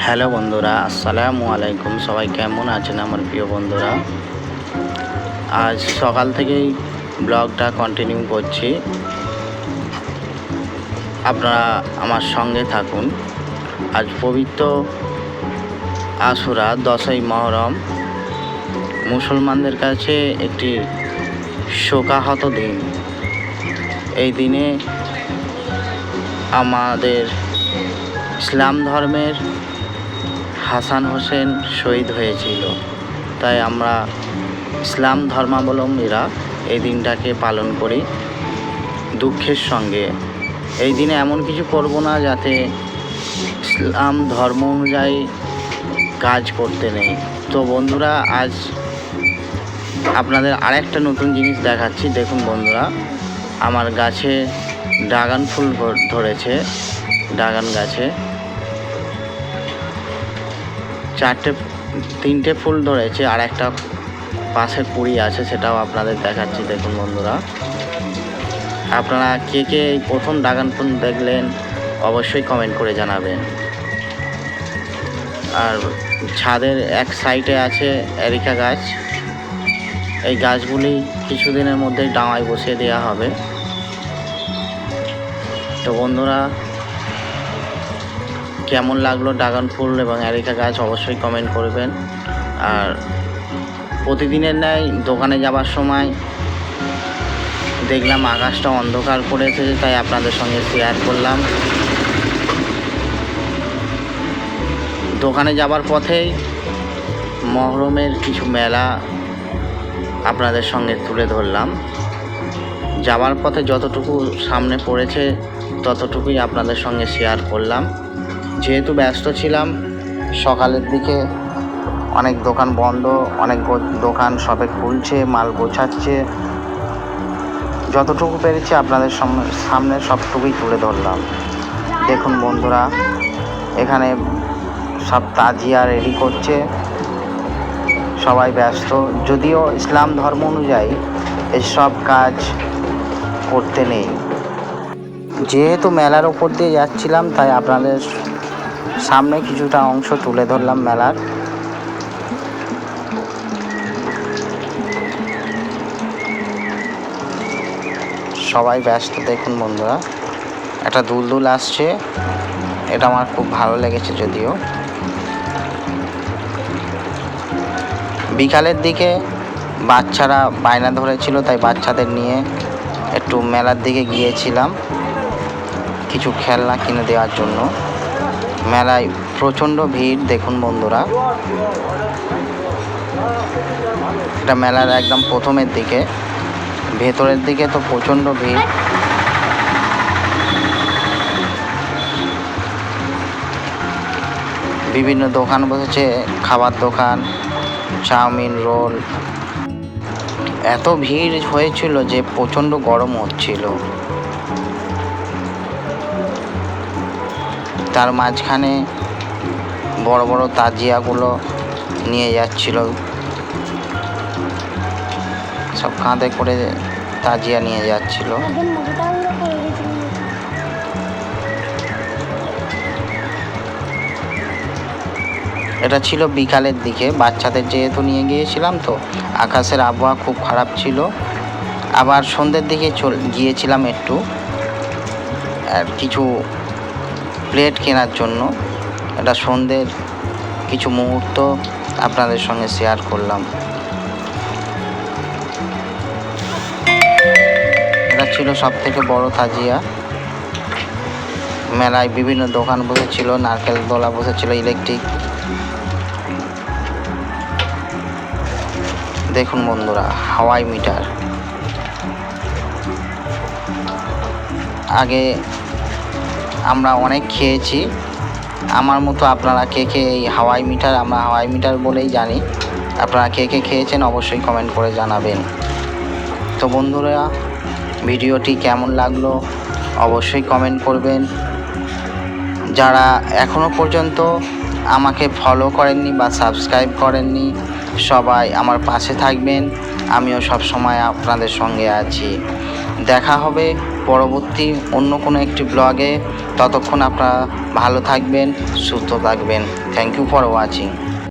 Hello বন্ধুরা, আসসালামু আলাইকুম। সবাই কেমন আছেন আমার প্রিয় বন্ধুরা? আজ সকাল থেকেই ব্লগটা কন্টিনিউ করছি। আপনারা আমার সঙ্গে থাকুন। আজ পবিত্র আশুরা, দশই মহরম। মুসলমানদের কাছে একটি শোকাহত দিন। এই দিনে আমাদের ইসলাম ধর্মের হাসান হোসেন শহীদ হয়েছিল। তাই আমরা ইসলাম ধর্মাবলম্বীরা এই দিনটাকে পালন করি দুঃখের সঙ্গে। এই দিনে এমন কিছু করব না যাতে ইসলাম ধর্ম অনুযায়ী কাজ করতে নেই। তো বন্ধুরা, আজ আপনাদের আরেকটা নতুন জিনিস দেখাচ্ছি। দেখুন বন্ধুরা, আমার গাছে ড্রাগন ফুল ধরেছে ড্রাগন গাছে। চারটে, তিনটে ফুল ধরেছে আর একটা পাশে কুড়ি আছে সেটাও আপনাদের দেখাচ্ছি দেখুন বন্ধুরা। আপনারা কে কে এই প্রথম ড্রাগন ফুল দেখলেন অবশ্যই কমেন্ট করে জানাবেন। আর ছাদের এক সাইডে আছে এরিকা গাছ। এই গাছগুলি কিছুদিনের মধ্যেই ডাঙায় বসিয়ে দেওয়া হবে। তো বন্ধুরা কেমন লাগল ড্রাগন ফুল এবং এরিকা গাছ অবশ্যই কমেন্ট করবেন। আর প্রতিদিনের ন্যায় দোকানে যাবার সময় দেখলাম আকাশটা অন্ধকার করে এসেছে তাই আপনাদের সঙ্গে শেয়ার করলাম। দোকানে যাবার পথেই মহরমের কিছু মেলা আপনাদের সঙ্গে তুলে ধরলাম। যাওয়ার পথে যতটুকু সামনে পড়েছে ততটুকুই আপনাদের সঙ্গে শেয়ার করলাম। যেহেতু ব্যস্ত ছিলাম, সকালের দিকে অনেক দোকান বন্ধ, অনেক দোকান সবে খুলছে, মাল গোছাচ্ছে। যতটুকু পেরেছি আপনাদের সামনে সবটুকুই তুলে ধরলাম। দেখুন বন্ধুরা, এখানে সব তাজিয়া রেডি করছে। সবাই ব্যস্ত। যদিও ইসলাম ধর্ম অনুযায়ী এসব কাজ করতে নেই। যেহেতু মেলার ওপর দিয়ে যাচ্ছিলাম, তাই আপনাদের সামনে কিছুটা অংশ তুলে ধরলাম মেলার। সবাই ব্যস্ত দেখুন বন্ধুরা। একটা দুলদুল আসছে। এটা আমার খুব ভালো লেগেছে যদিও। বিকালের দিকে বাচ্চারা বায়না ধরেছিল, তাই বাচ্চাদের নিয়ে একটু মেলার দিকে গিয়েছিলাম। কিছু খেলনা কিনে দেওয়ার জন্য। মেলায় প্রচণ্ড ভিড়, দেখুন বন্ধুরা। এটা মেলার একদম প্রথমের দিকে। ভেতরের দিকে তো প্রচণ্ড ভিড়। বিভিন্ন দোকান বসেছে, খাবার দোকান, চাউমিন রোল। এত ভিড় হয়েছিল যে প্রচণ্ড গরম হচ্ছিল। তার মাঝখানে বড় বড় তাজিয়াগুলো নিয়ে যাচ্ছিল। সব কাঁধে করে তাজিয়া নিয়ে যাচ্ছিল। এটা ছিল বিকালের দিকে। বাচ্চাদের যেহেতু নিয়ে গিয়েছিলাম তো আকাশের আবহাওয়া খুব খারাপ ছিল। আবার সন্ধ্যের দিকে চল গিয়েছিলাম একটু। আর কিছু প্লেট কেনার জন্য এটা সন্ধ্যের কিছু মুহূর্ত আপনাদের সঙ্গে শেয়ার করলাম। এটা ছিল সব থেকে বড় তাজিয়া। মেলায় বিভিন্ন দোকান বসেছিল, নারকেল দোলা বসেছিল, ইলেকট্রিক। দেখুন বন্ধুরা, হাওয়াই মিটার। আগে আমরা অনেক খেয়েছি। আমার মতো আপনারা কে কে এই হাওয়াই মিটার আমরা হাওয়াই মিটার বলেই জানি। আপনারা কে কে খেয়েছেন অবশ্যই কমেন্ট করে জানাবেন। তো বন্ধুরা, ভিডিওটি কেমন লাগল অবশ্যই কমেন্ট করবেন। যারা এখনও পর্যন্ত আমাকে ফলো করেননি বা সাবস্ক্রাইব করেননি, সবাই আমার পাশে থাকবেন। আমিও সব সময় আপনাদের সঙ্গে আছি। দেখা হবে পরবর্তী অন্য কোনো একটি ব্লগে। ততক্ষণ আপনারা ভালো থাকবেন, সুস্থ থাকবেন। Thank you for watching